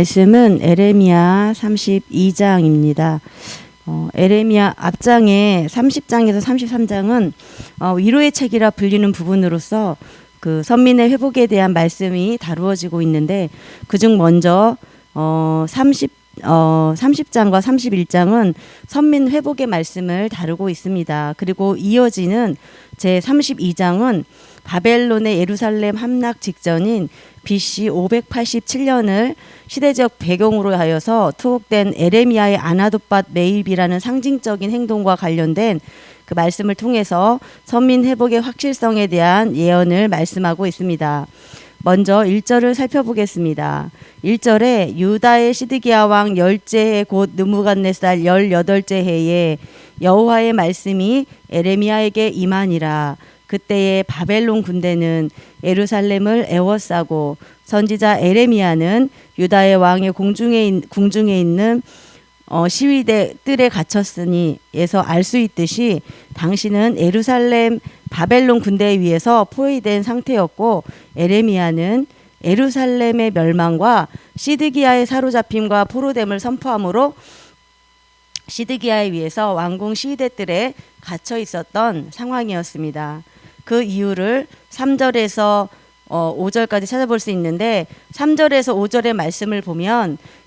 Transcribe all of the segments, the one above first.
말씀은 에레미야 32장입니다. 어, 에레미야 앞장에 30장에서 33장은 어, 위로의 책이라 불리는 부분으로서 그 선민의 회복에 대한 말씀이 다루어지고 있는데 그중 먼저 어, 30 어, 30장과 31장은 선민 회복의 말씀을 다루고 있습니다. 그리고 이어지는 제 32장은 바벨론의 예루살렘 함락 직전인 BC 587년을 시대적 배경으로 하여서 투옥된 에레미야의 아나돗밭 매입이라는 상징적인 행동과 관련된 그 말씀을 통해서 선민 회복의 확실성에 대한 예언을 말씀하고 있습니다. 먼저 1절을 살펴보겠습니다. 1절에 유다의 시드기야 왕 열째 해곧 느무갓네살 열여덟째 해에 여호와의 말씀이 에레미야에게 임하니라. 그때에 바벨론 군대는 예루살렘을 애워싸고 선지자 에레미야는 유다의 왕의 공중에 있- 궁중에 있는 어, 시위대 뜰에 갇혔으니 에서 알 수 있듯이 당신은 예루살렘 바벨론 군대에 의해서 포위된 상태였고 에레미야는 예루살렘의 멸망과 시드기야의 사로잡힘과 포로됨을 선포함으로 시드기야에 의해서 왕궁 시위대들에 갇혀 있었던 상황이었습니다. 그 이유를 3절에서 어, 5절까지 찾아볼 수 있는데 3절에서 5절의 말씀을 보면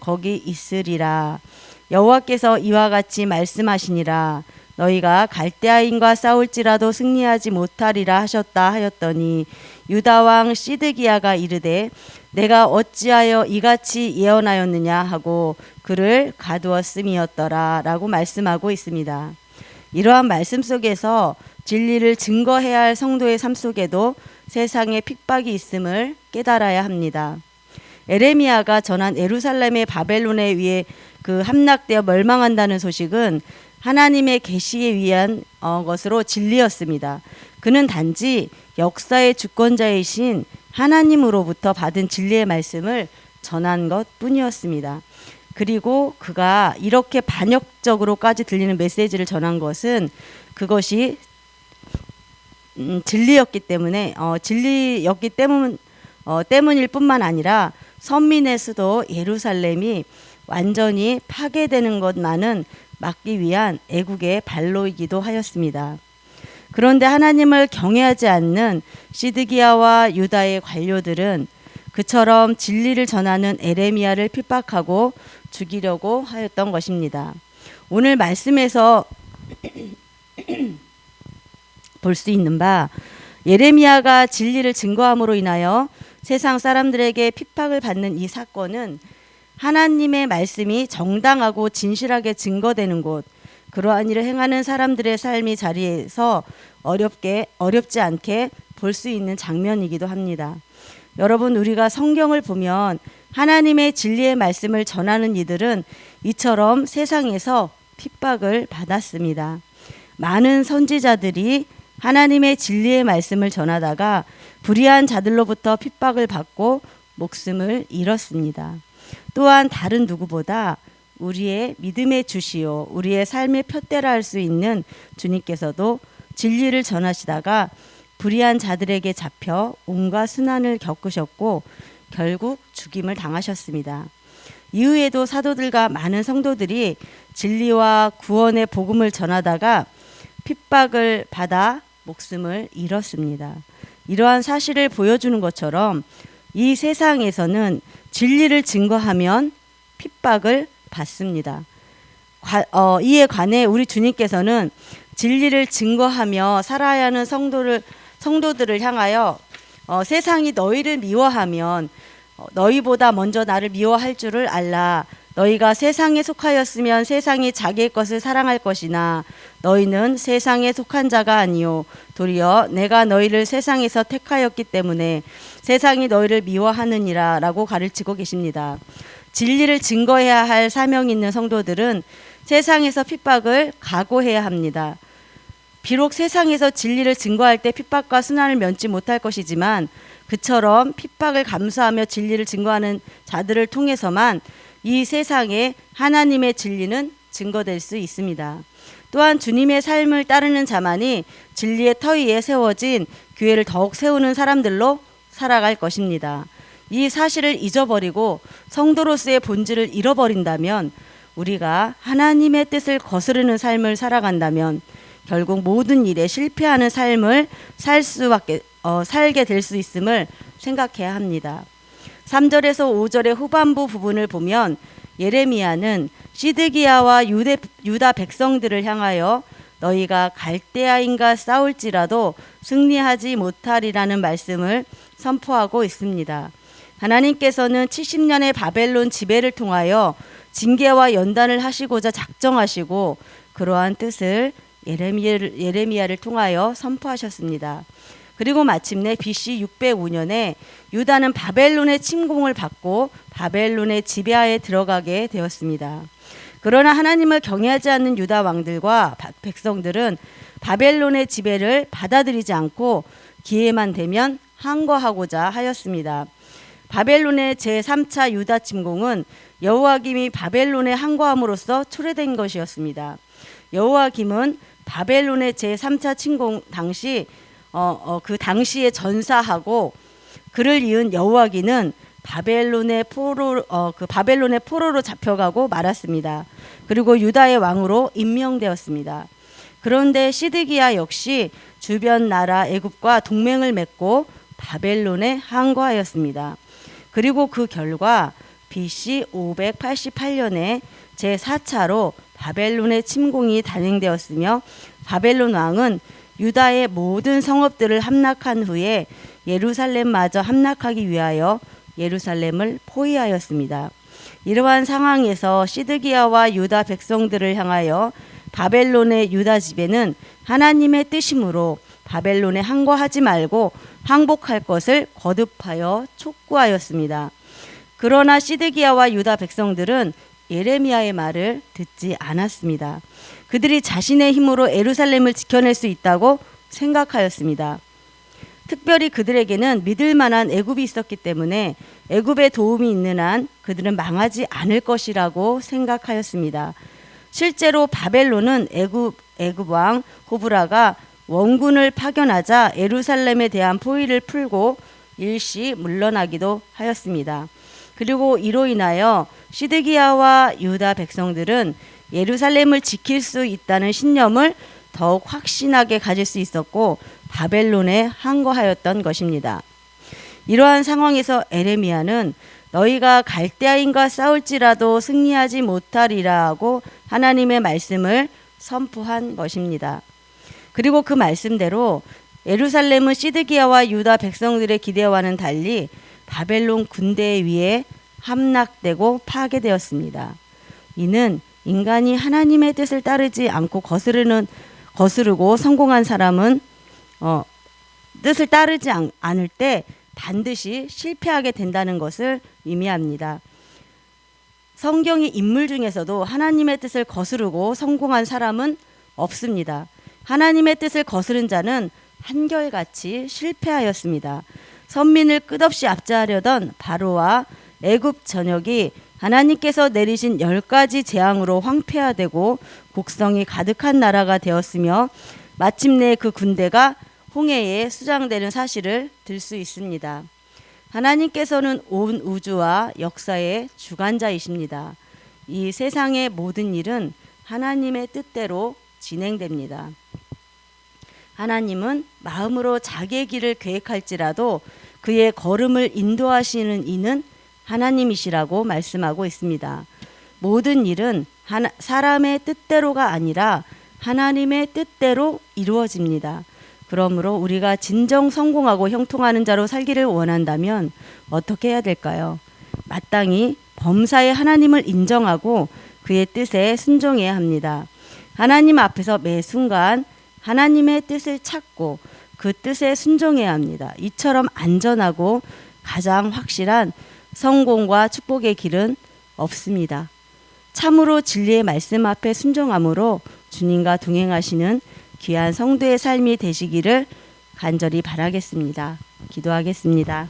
거기 있으리라 여호와께서 이와 같이 말씀하시니라 너희가 갈대아인과 싸울지라도 승리하지 못하리라 하셨다 하였더니 유다 왕 시드기야가 이르되 내가 어찌하여 이같이 예언하였느냐 하고 그를 가두었음이었더라라고 말씀하고 있습니다. 이러한 말씀 속에서 진리를 증거해야 할 성도의 삶 속에도 세상에 핍박이 있음을 깨달아야 합니다. 에레미야가 전한 예루살렘의 바벨론에 의해 그 함락되어 멸망한다는 소식은 하나님의 계시에 의한 어, 것으로 진리였습니다. 그는 단지 역사의 주권자이신 하나님으로부터 받은 진리의 말씀을 전한 것 뿐이었습니다. 그리고 그가 이렇게 반역적으로까지 들리는 메시지를 전한 것은 그것이 음, 진리였기 때문에 어, 진리였기 때문 어, 때문일 뿐만 아니라 선민의 수도 예루살렘이 완전히 파괴되는 것만은 막기 위한 애국의 발로이기도 하였습니다. 그런데 하나님을 경외하지 않는 시드기야와 유다의 관료들은 그처럼 진리를 전하는 에레미야를 핍박하고 죽이려고 하였던 것입니다. 오늘 말씀에서 볼 수 있는 바 예레미야가 진리를 증거함으로 인하여 세상 사람들에게 핍박을 받는 이 사건은 하나님의 말씀이 정당하고 진실하게 증거되는 곳 그러한 일을 행하는 사람들의 삶이 자리에서 어렵게 어렵지 않게 볼 수 있는 장면이기도 합니다. 여러분 우리가 성경을 보면 하나님의 진리의 말씀을 전하는 이들은 이처럼 세상에서 핍박을 받았습니다. 많은 선지자들이 하나님의 진리의 말씀을 전하다가 불의한 자들로부터 핍박을 받고 목숨을 잃었습니다. 또한 다른 누구보다 우리의 믿음의 주시요 우리의 삶의 표대라 할 수 있는 주님께서도 진리를 전하시다가 불의한 자들에게 잡혀 온갖 순환을 겪으셨고 결국 죽임을 당하셨습니다. 이후에도 사도들과 많은 성도들이 진리와 구원의 복음을 전하다가 핍박을 받아 목숨을 잃었습니다. 이러한 사실을 보여주는 것처럼 이 세상에서는 진리를 증거하면 핍박을 받습니다. 과- 어, 이에 관해 우리 주님께서는 진리를 증거하며 살아야 하는 성도를 성도들을 향하여 어, 세상이 너희를 미워하면 어, 너희보다 먼저 나를 미워할 줄을 알라. 너희가 세상에 속하였으면 세상이 자기의 것을 사랑할 것이나 너희는 세상에 속한 자가 아니요 도리어 내가 너희를 세상에서 택하였기 때문에 세상이 너희를 미워하느니라라고 가르치고 계십니다. 진리를 증거해야 할 사명이 있는 성도들은 세상에서 핍박을 각오해야 합니다. 비록 세상에서 진리를 증거할 때 핍박과 순환을 면치 못할 것이지만 그처럼 핍박을 감수하며 진리를 증거하는 자들을 통해서만 이 세상에 하나님의 진리는 증거될 수 있습니다. 또한 주님의 삶을 따르는 자만이 진리의 터 위에 세워진 교회를 더욱 세우는 사람들로 살아갈 것입니다. 이 사실을 잊어버리고 성도로서의 본질을 잃어버린다면 우리가 하나님의 뜻을 거스르는 삶을 살아간다면 결국 모든 일에 실패하는 삶을 살 수밖에 어, 살게 될 수 있음을 생각해야 합니다. 3절에서 5절의 후반부 부분을 보면 예레미야는 시드기야와 유대, 유다 백성들을 향하여 너희가 갈대아인과 싸울지라도 승리하지 못하리라는 말씀을 선포하고 있습니다. 하나님께서는 70년의 바벨론 지배를 통하여 징계와 연단을 하시고자 작정하시고 그러한 뜻을 예레미야를, 예레미야를 통하여 선포하셨습니다. 그리고 마침내 BC 605년에 유다는 바벨론의 침공을 받고 바벨론의 지배하에 들어가게 되었습니다. 그러나 하나님을 경외하지 않는 유다 왕들과 백성들은 바벨론의 지배를 받아들이지 않고 기회만 되면 항거하고자 하였습니다. 바벨론의 제3차 유다 침공은 여호와김이 바벨론에 항거함으로써 초래된 것이었습니다. 여호와김은 바벨론의 제3차 침공 당시 어, 어, 그 당시에 전사하고 그를 이은 여호와기는 바벨론의 포로 어, 그 바벨론의 포로로 잡혀가고 말았습니다. 그리고 유다의 왕으로 임명되었습니다. 그런데 시드기야 역시 주변 나라 애굽과 동맹을 맺고 바벨론에 항거하였습니다. 그리고 그 결과 BC 588년에 제 4차로 바벨론의 침공이 단행되었으며 바벨론 왕은 유다의 모든 성읍들을 함락한 후에 예루살렘마저 함락하기 위하여 예루살렘을 포위하였습니다. 이러한 상황에서 시드기야와 유다 백성들을 향하여 바벨론의 유다 지배는 하나님의 뜻이므로 바벨론에 항거하지 말고 항복할 것을 거듭하여 촉구하였습니다. 그러나 시드기야와 유다 백성들은 예레미야의 말을 듣지 않았습니다. 그들이 자신의 힘으로 에루살렘을 지켜낼 수 있다고 생각하였습니다. 특별히 그들에게는 믿을 만한 애굽이 있었기 때문에 애굽의 도움이 있는 한 그들은 망하지 않을 것이라고 생각하였습니다. 실제로 바벨론은 애굽 애굽 왕 호브라가 원군을 파견하자 에루살렘에 대한 포위를 풀고 일시 물러나기도 하였습니다. 그리고 이로 인하여 시드기야와 유다 백성들은 예루살렘을 지킬 수 있다는 신념을 더욱 확신하게 가질 수 있었고 바벨론에 항거하였던 것입니다. 이러한 상황에서 에레미야는 너희가 갈대아인과 싸울지라도 승리하지 못하리라고 하나님의 말씀을 선포한 것입니다. 그리고 그 말씀대로 예루살렘은 시드기야와 유다 백성들의 기대와는 달리 바벨론 군대 위에 함락되고 파괴되었습니다. 이는 인간이 하나님의 뜻을 따르지 않고 거스르는 거스르고 성공한 사람은 어, 뜻을 따르지 않, 않을 때 반드시 실패하게 된다는 것을 의미합니다. 성경의 인물 중에서도 하나님의 뜻을 거스르고 성공한 사람은 없습니다. 하나님의 뜻을 거스른 자는 한결같이 실패하였습니다. 선민을 끝없이 압제하려던 바로와 애굽 전역이 하나님께서 내리신 열 가지 재앙으로 황폐화되고 곡성이 가득한 나라가 되었으며 마침내 그 군대가 홍해에 수장되는 사실을 들 수 있습니다. 하나님께서는 온 우주와 역사의 주관자이십니다. 이 세상의 모든 일은 하나님의 뜻대로 진행됩니다. 하나님은 마음으로 자기의 길을 계획할지라도 그의 걸음을 인도하시는 이는 하나님이시라고 말씀하고 있습니다. 모든 일은 하나, 사람의 뜻대로가 아니라 하나님의 뜻대로 이루어집니다. 그러므로 우리가 진정 성공하고 형통하는 자로 살기를 원한다면 어떻게 해야 될까요? 마땅히 범사의 하나님을 인정하고 그의 뜻에 순종해야 합니다. 하나님 앞에서 매 순간 하나님의 뜻을 찾고 그 뜻에 순종해야 합니다. 이처럼 안전하고 가장 확실한 성공과 축복의 길은 없습니다. 참으로 진리의 말씀 앞에 순종함으로 주님과 동행하시는 귀한 성도의 삶이 되시기를 간절히 바라겠습니다. 기도하겠습니다.